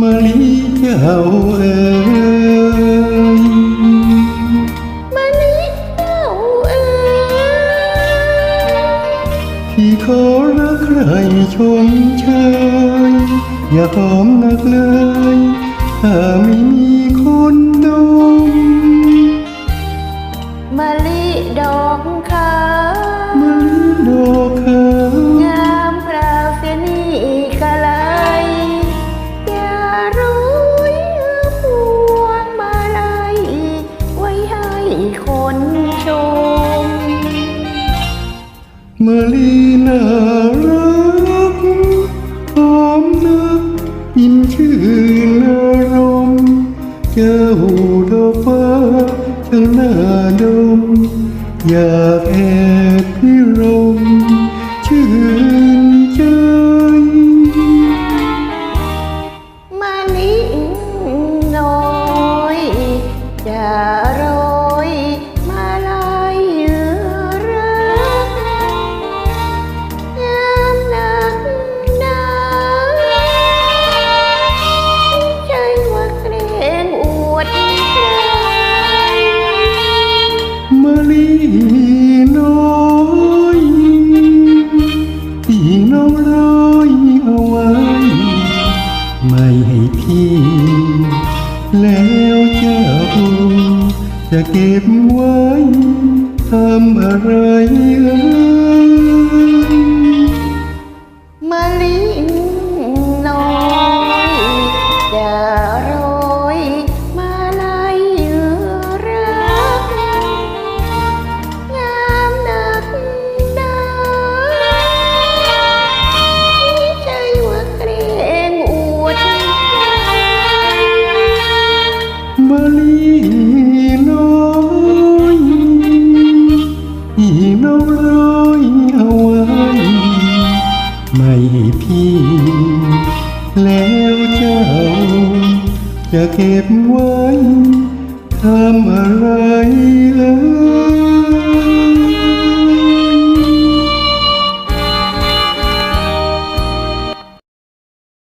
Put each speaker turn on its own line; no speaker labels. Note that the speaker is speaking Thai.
มาลีเจ้าเอ๋ย
มาลีเจ้าเอ๋ย
ที่ขอรักใครชมเชยอย่าหอมนักเลย คนชม
มาลี
น่า
รักห
อมนักยิ้มชื่นอารมณ์เจ้าดอกฟ้าทั้งหน้าดม อยากแอบพิรม แล้วเจ้าจะเก็บไว้ทำอะไรเอ่ย ให้พี่ แล้วเจ้า จะเก็บไว้ทำอะไรเอ่ย